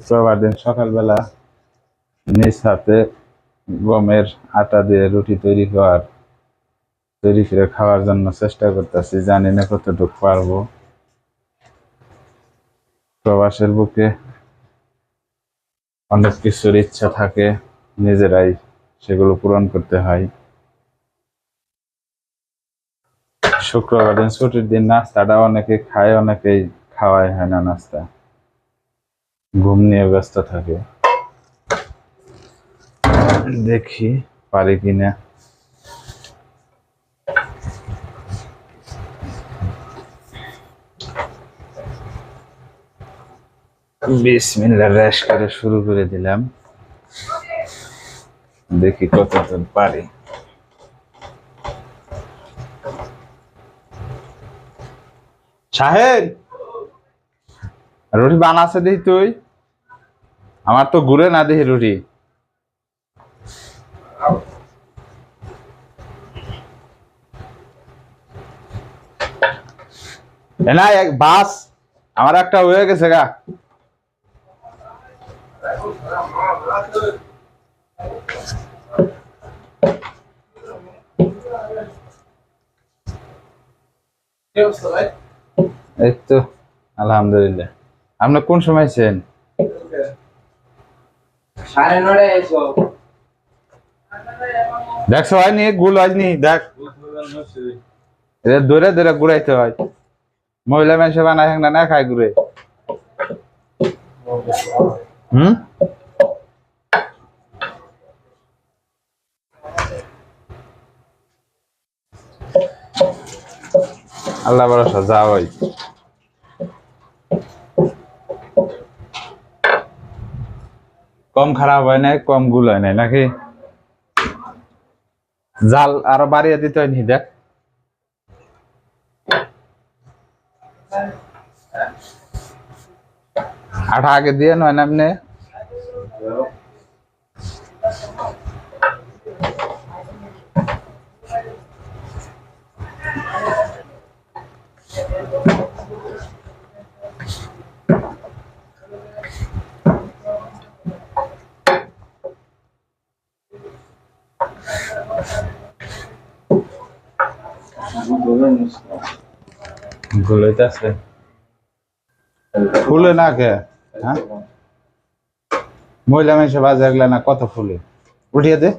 শুক্রবার দিন সকালবেলা নিজ হাতে গমের আটা দিয়ে রুটি তৈরি করার তৈরি করে খাওয়ার জন্য চেষ্টা করতেছি। জানি না কতটুকু পারব। প্রবাসের বুকে অনেক কিছুর ইচ্ছা থাকে, নিজেরাই সেগুলো পূরণ করতে হয়। শুক্রবার দিন ছুটির দিন নাস্তাটা অনেকে খায়, অনেকেই খাওয়াই হয় না নাস্তা। ঘুম নিয়ে ব্যস্ত থাকে। দেখি পারি কিনা। বিসমিল্লাহ র্যাশ করে শুরু করে দিলাম। দেখি কতদূর পারি। সাহেব! রুটি বানাচ্ছে দেখি তুই? আমার তো ঘুরে না দেখি রুটি। না, এক বাস। আমার একটা হয়ে গেছে গা। এই তো, আলহামদুলিল্লাহ। আপনি কোন সময় ছেন দেখছ হয়নি গুল হয়নি দেখ। দৌড়ে দৌড়ে ঘুরাইতে হয়। মহিলা মানুষে বানায় না না খায় ঘুরে। হুম? আল্লাহ ভরসা যা ওই কম খারাপ হয় নাই, কম গুল হয় নাই, নাকি? জাল আরও বাড়িয়ে দিতে হয় নি, দেখ। আঠা আগে দিয়ে নয় না। এমনি ফুলে না কে? হ্যাঁ? মহিলা মানুষ বাজে গেলে না কত ফুলে? উঠিয়ে দে।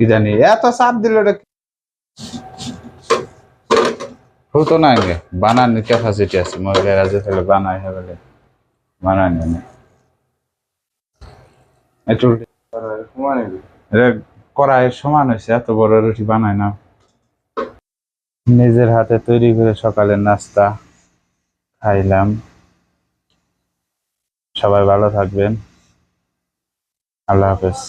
কি জানি এত চাপ দিল রে হতো না গে বানানোর ক্যাপাসিটি আছে। মহিলারা যে তাহলে বানাই হবে বানাই না একটু কড়াই সমান হয়েছে, এত বড় রুটি বানায় না। নিজের হাতে তৈরি করে সকালের নাস্তা খাইলাম। সবাই ভালো থাকবেন। আল্লাহ হাফেজ।